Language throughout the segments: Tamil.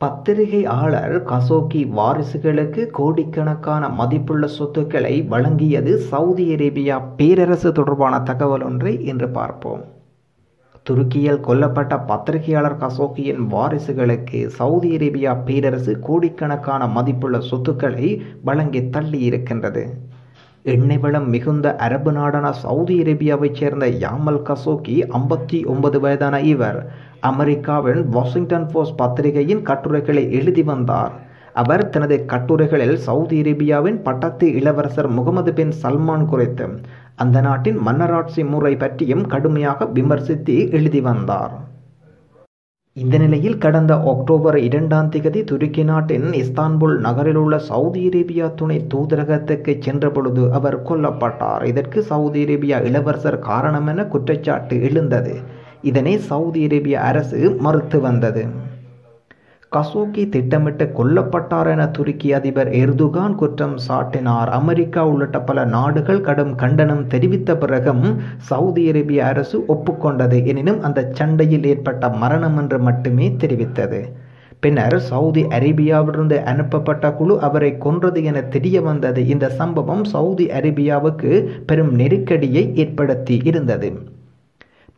பத்திரிகையாளர் கசோகி வாரிசுகளுக்கு கோடிக்கணக்கான மதிப்புள்ள சொத்துக்களை வழங்கியது சவுதி அரேபியா பேரரசு தொடர்பான தகவல் ஒன்றை இன்று பார்ப்போம். துருக்கியில் கொல்லப்பட்ட பத்திரிகையாளர் கசோகியின் வாரிசுகளுக்கு சவுதி அரேபியா பேரரசு கோடிக்கணக்கான மதிப்புள்ள சொத்துக்களை வழங்கி தள்ளி இருக்கின்றது எண்ணெய் வளம் மிகுந்த அரபு நாடான சவுதி அரேபியாவைச் சேர்ந்த யாமல் கசோகி ஐம்பத்தி ஒன்பது வயதான இவர். அமெரிக்காவின் வாஷிங்டன் போஸ்ட் பத்திரிகையின் கட்டுரைகளை எழுதி வந்தார். அவர் தனது கட்டுரைகளில் சவுதி அரேபியாவின் பட்டத்து இளவரசர் முகமது பின் சல்மான் குறித்து அந்த நாட்டின் மன்னராட்சி முறை பற்றியும் கடுமையாக விமர்சித்து எழுதி வந்தார். இந்த நிலையில் கடந்த அக்டோபர் இரண்டாம் திகதி துருக்கி நாட்டின் இஸ்தான்புல் நகரில் உள்ள சவுதி அரேபியா துணை தூதரகத்துக்கு சென்ற பொழுது அவர் கொல்லப்பட்டார். இதற்கு சவுதி அரேபியா இளவரசர் காரணம் என குற்றச்சாட்டு எழுந்தது. இதனை சவுதி அரேபிய அரசு மறுத்து வந்தது. கசோக்கி திட்டமிட்டு கொல்லப்பட்டார் என துருக்கி அதிபர் எர்துகான் குற்றம் சாட்டினார். அமெரிக்கா உள்ளிட்ட பல நாடுகள் கடும் கண்டனம் தெரிவித்த பிறகும் சவுதி அரேபிய அரசு ஒப்புக்கொண்டது. எனினும் அந்த சண்டையில் ஏற்பட்ட மரணம் என்று மட்டுமே தெரிவித்தது. பின்னர் சவுதி அரேபியாவிலிருந்து அனுப்பப்பட்ட குழு அவரை கொன்றது என தெரிய வந்தது. இந்த சம்பவம் சவுதி அரேபியாவுக்கு பெரும் நெருக்கடியை ஏற்படுத்தி இருந்தது.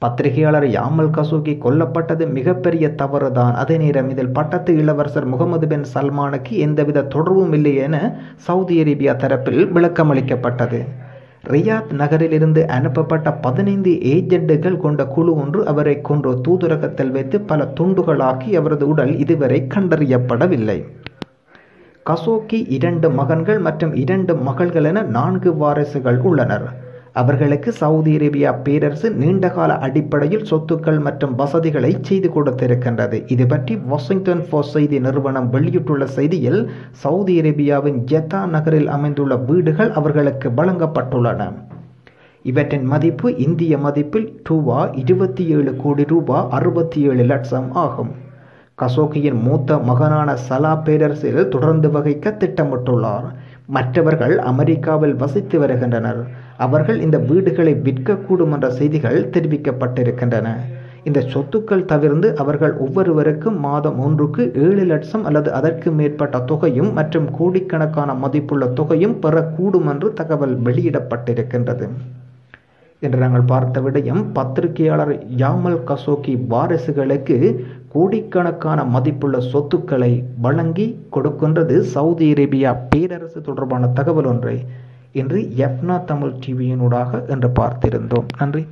பத்திரிகையாளர் யாமல் கசோகி கொல்லப்பட்டது மிகப்பெரிய தவறுதான். அதே நேரம் இதில் பட்டத்து இளவரசர் முகமது பின் சல்மானுக்கு எந்தவித தொடர்பும் இல்லை என சவுதி அரேபியா தரப்பில் விளக்கமளிக்கப்பட்டது. ரியாத் நகரிலிருந்து அனுப்பப்பட்ட பதினைந்து ஏஜெண்டுகள் கொண்ட குழு ஒன்று அவரை கொன்று தூதரகத்தில் வைத்து பல துண்டுகளாக்கி அவரது உடல் இதுவரை கண்டறியப்படவில்லை. கசோக்கி இரண்டு மகன்கள் மற்றும் இரண்டு மகள்கள் என நான்கு வாரிசுகள் உள்ளனர். அவர்களுக்கு சவுதி அரேபியா பேரரசு நீண்டகால அடிப்படையில் சொத்துக்கள் மற்றும் வசதிகளை செய்து கொடுத்திருக்கின்றது. இது பற்றி வாஷிங்டன் போஸ்ட் செய்தி நிறுவனம் வெளியிட்டுள்ள செய்தியில் சவுதி அரேபியாவின் ஜெத்தா நகரில் அமைந்துள்ள வீடுகள் அவர்களுக்கு வழங்கப்பட்டுள்ளன. இவற்றின் மதிப்பு இந்திய மதிப்பில் ரூபா இருபத்தி ஏழு கோடி ரூபா அறுபத்தி ஏழு லட்சம் ஆகும். கசோகியின் மூத்த மகனான சலா பேரரசில் தொடர்ந்து வகிக்க திட்டமிட்டுள்ளார். மற்றவர்கள் அமெரிக்காவில் வசித்து வருகின்றனர். அவர்கள் இந்த வீடுகளை விற்கக்கூடும் என்ற செய்திகள் தெரிவிக்கப்பட்டிருக்கின்றன. இந்த சொத்துக்கள் தவிர்ந்து அவர்கள் ஒவ்வொருவருக்கும் மாதம் ஒன்றுக்கு ஏழு லட்சம் அல்லது அதற்கு மேற்பட்ட தொகையும் மற்றும் கோடிக்கணக்கான மதிப்புள்ள தொகையும் பெறக்கூடும் என்று தகவல் வெளியிடப்பட்டிருக்கின்றது. என்று நாங்கள் பார்த்த விடயம் பத்திரிகையாளர் யாமல் கசோகி வாரிசுகளுக்கு கோடிக்கணக்கான மதிப்புள்ள சொத்துக்களை வழங்கி கொடுக்கின்றது சவுதி அரேபியா பேரரசு தொடர்பான தகவல் ஒன்றை. என்று எஃப்னா தமிழ் டிவியினூடாக என்று பார்த்திருந்தோம். நன்றி.